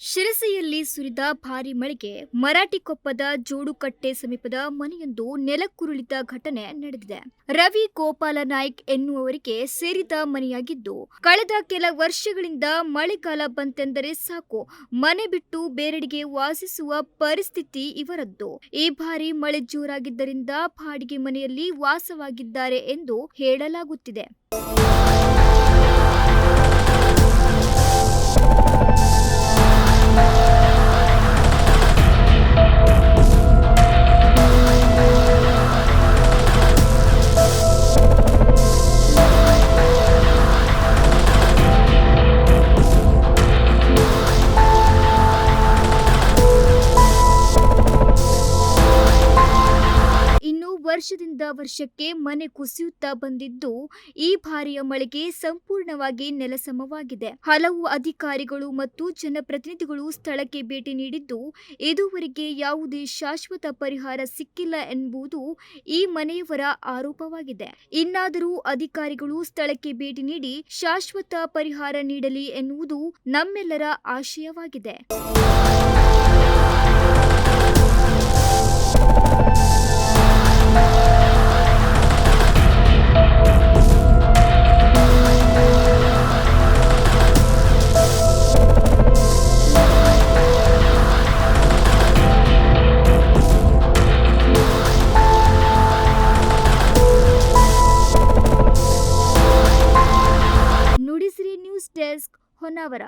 ಶಿರಸಿಯಲ್ಲಿ ಸುರಿದ ಭಾರಿ ಮಳೆಗೆ ಮರಾಠಿಕೊಪ್ಪದ ಜೋಡುಕಟ್ಟೆ ಸಮೀಪದ ಮನೆಯೊಂದು ನೆಲಕ್ಕುರುಳಿದ ಘಟನೆ ನಡೆದಿದೆ. ರವಿ ಗೋಪಾಲ ನಾಯ್ಕ್ ಎನ್ನುವವರಿಗೆ ಸೇರಿದ ಮನೆಯಾಗಿದ್ದು, ಕಳೆದ ಕೆಲ ವರ್ಷಗಳಿಂದ ಮಳೆಗಾಲ ಬಂತೆಂದರೆ ಸಾಕು, ಮನೆ ಬಿಟ್ಟು ಬೇರೆಡೆಗೆ ವಾಸಿಸುವ ಪರಿಸ್ಥಿತಿ ಇವರದ್ದು. ಈ ಬಾರಿ ಮಳೆ ಜೋರಾಗಿದ್ದರಿಂದ ಬಾಡಿಗೆ ಮನೆಯಲ್ಲಿ ವಾಸವಾಗಿದ್ದಾರೆ ಎಂದು ಹೇಳಲಾಗುತ್ತಿದೆ. ವರ್ಷದಿಂದ ವರ್ಷಕ್ಕೆ ಮನೆ ಕುಸಿಯುತ್ತಾ ಬಂದಿದ್ದು ಈ ಬಾರಿಯ ಮಳೆಗೆ ಸಂಪೂರ್ಣವಾಗಿ ನೆಲಸಮವಾಗಿದೆ. ಹಲವು ಅಧಿಕಾರಿಗಳು ಮತ್ತು ಜನಪ್ರತಿನಿಧಿಗಳು ಸ್ಥಳಕ್ಕೆ ಭೇಟಿ ನೀಡಿದ್ದು, ಇದುವರೆಗೆ ಯಾವುದೇ ಶಾಶ್ವತ ಪರಿಹಾರ ಸಿಕ್ಕಿಲ್ಲ ಎಂಬುದು ಈ ಮನೆಯವರ ಆರೋಪವಾಗಿದೆ. ಇನ್ನಾದರೂ ಅಧಿಕಾರಿಗಳು ಸ್ಥಳಕ್ಕೆ ಭೇಟಿ ನೀಡಿ ಶಾಶ್ವತ ಪರಿಹಾರ ನೀಡಲಿ ಎನ್ನುವುದು ನಮ್ಮೆಲ್ಲರ ಆಶಯವಾಗಿದೆ. ಡೆಸ್ಕ್ ಹೊನ್ನಾವರ.